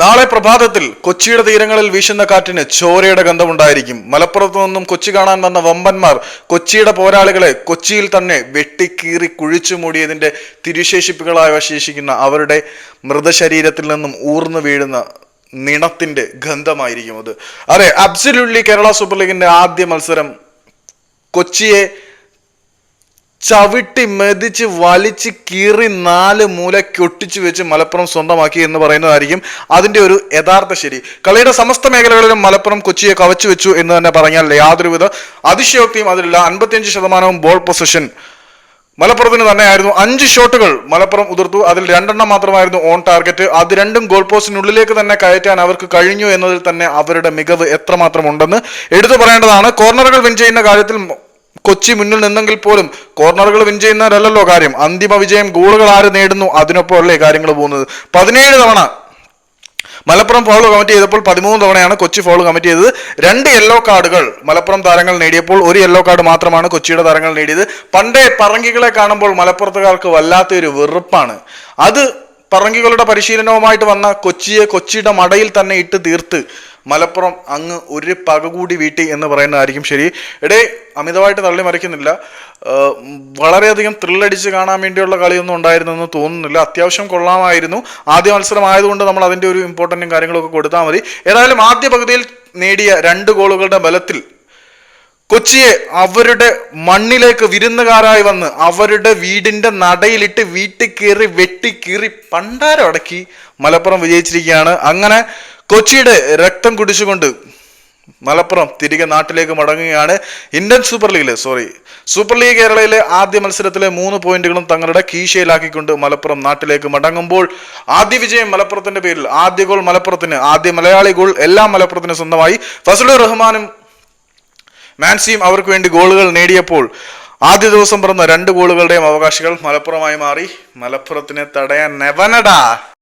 നാളെ പ്രഭാതത്തിൽ കൊച്ചിയുടെ തീരങ്ങളിൽ വീശുന്ന കാറ്റിന് ചോരയുടെ ഗന്ധമുണ്ടായിരിക്കും. മലപ്പുറത്തു നിന്നും കൊച്ചി കാണാൻ വന്ന വമ്പന്മാർ കൊച്ചിയുടെ പോരാളികളെ കൊച്ചിയിൽ തന്നെ വെട്ടിക്കീറി കുഴിച്ചു മൂടിയതിന്റെ തിരുശേഷിപ്പുകളായി അവശേഷിക്കുന്ന അവരുടെ മൃതശരീരത്തിൽ നിന്നും ഊർന്നു വീഴുന്ന നിണത്തിന്റെ ഗന്ധമായിരിക്കും അത്. അതെ അബ്സല്യൂട്ട്ലി കേരള സൂപ്പർ ലീഗിന്റെ ആദ്യ മത്സരം കൊച്ചിയെ ചവിട്ടി മെതിച്ച് വലിച്ച് കീറി നാല് മൂലക്കൊട്ടിച്ചു വെച്ച് മലപ്പുറം സ്വന്തമാക്കി എന്ന് പറയുന്നതായിരിക്കും അതിന്റെ ഒരു യഥാർത്ഥ ശരി. കളിയുടെ സമസ്ത മേഖലകളിലും മലപ്പുറം കൊച്ചിയെ കവച്ചു വെച്ചു എന്ന് തന്നെ പറഞ്ഞാൽ യാതൊരുവിധ അതിശയോക്തിയും അതിലില്ല അൻപത്തിയഞ്ച് ശതമാനവും ബോൾ പൊസിഷൻ മലപ്പുറത്തിന് തന്നെയായിരുന്നു അഞ്ച് ഷോട്ടുകൾ മലപ്പുറം ഉതിർത്തു. അതിൽ രണ്ടെണ്ണം മാത്രമായിരുന്നു ഓൺ ടാർഗറ്റ് അത് രണ്ടും ഗോൾ പോസ്റ്റിനുള്ളിലേക്ക് തന്നെ കയറ്റാൻ അവർക്ക് കഴിഞ്ഞു എന്നതിൽ തന്നെ അവരുടെ മികവ് എത്രമാത്രം ഉണ്ടെന്ന് എടുത്തു പറയേണ്ടതാണ്. കോർണറുകൾ വിൻ ചെയ്യുന്ന കാര്യത്തിൽ കൊച്ചി മുന്നിൽ നിന്നെങ്കിൽ പോലും കോർണറുകൾ വിൻ ചെയ്യുന്നവരല്ലല്ലോ കാര്യം. അന്തിമ വിജയം ഗോളുകൾ ആര് നേടുന്നു അതിനൊപ്പമല്ലേ കാര്യങ്ങൾ പോകുന്നത്. പതിനേഴ് തവണ മലപ്പുറം ഫോൾ കമ്മിറ്റ് ചെയ്തപ്പോൾ പതിമൂന്ന് തവണയാണ് കൊച്ചി ഫോൾ കമ്മിറ്റ് ചെയ്തത്. രണ്ട് യെല്ലോ കാർഡുകൾ മലപ്പുറം താരങ്ങൾ നേടിയപ്പോൾ ഒരു യെല്ലോ കാർഡ് മാത്രമാണ് കൊച്ചിയുടെ താരങ്ങൾ നേടിയത്. പണ്ടേ പറങ്കികളെ കാണുമ്പോൾ മലപ്പുറത്തുകാർക്ക് വല്ലാത്തൊരു വെറുപ്പാണ്. അത് പറങ്കികളുടെ പരിശീലനവുമായിട്ട് വന്ന കൊച്ചിയെ കൊച്ചിയുടെ മടയിൽ തന്നെ ഇട്ട് തീർത്ത് മലപ്പുറം അങ്ങ് ഒരു പക കൂടി വീട്ടി എന്ന് പറയുന്നതായിരിക്കും ശരി. എടേ അമിതമായിട്ട് തള്ളി മറിക്കുന്നില്ല. വളരെയധികം ത്രില്ലടിച്ച് കാണാൻ വേണ്ടിയുള്ള കളിയൊന്നും ഉണ്ടായിരുന്നെന്ന് തോന്നുന്നില്ല. അത്യാവശ്യം കൊള്ളാമായിരുന്നു. ആദ്യ മത്സരം ആയതുകൊണ്ട് നമ്മൾ അതിന്റെ ഒരു ഇമ്പോർട്ടന്റും കാര്യങ്ങളൊക്കെ കൊടുത്താൽ മതി. ഏതായാലും ആദ്യ പകുതിയിൽ നേടിയ രണ്ട് ഗോളുകളുടെ ബലത്തിൽ കൊച്ചിയെ അവരുടെ മണ്ണിലേക്ക് വിരുന്നുകാരായി വന്ന് അവരുടെ വീടിന്റെ നടയിലിട്ട് വീട്ടിൽ കയറി വെട്ടിക്കീറി പണ്ടാരം അടക്കി മലപ്പുറം വിജയിച്ചിരിക്കുകയാണ്. അങ്ങനെ കൊച്ചിയുടെ രക്തം കുടിച്ചുകൊണ്ട് മലപ്പുറം തിരികെ നാട്ടിലേക്ക് മടങ്ങുകയാണ് ഇന്ത്യൻ സൂപ്പർ ലീഗിലെ. സോറി സൂപ്പർ ലീഗ് കേരളയിലെ ആദ്യ മത്സരത്തിലെ മൂന്ന് പോയിന്റുകളും തങ്ങളുടെ കീശയിലാക്കിക്കൊണ്ട് മലപ്പുറം നാട്ടിലേക്ക് മടങ്ങുമ്പോൾ ആദ്യ വിജയം മലപ്പുറത്തിന്റെ പേരിൽ. ആദ്യ ഗോൾ മലപ്പുറത്തിന് ആദ്യ മലയാളി ഗോൾ എല്ലാം മലപ്പുറത്തിന് സ്വന്തമായി. ഫസലുർ റഹ്മാനും മാൻസിയും അവർക്ക് വേണ്ടി ഗോളുകൾ നേടിയപ്പോൾ ആദ്യ ദിവസം പിറന്ന രണ്ട് ഗോളുകളുടെയും അവകാശികൾ മലപ്പുറമായി മാറി. മലപ്പുറത്തിനെ തടയാൻ നെവനടാ.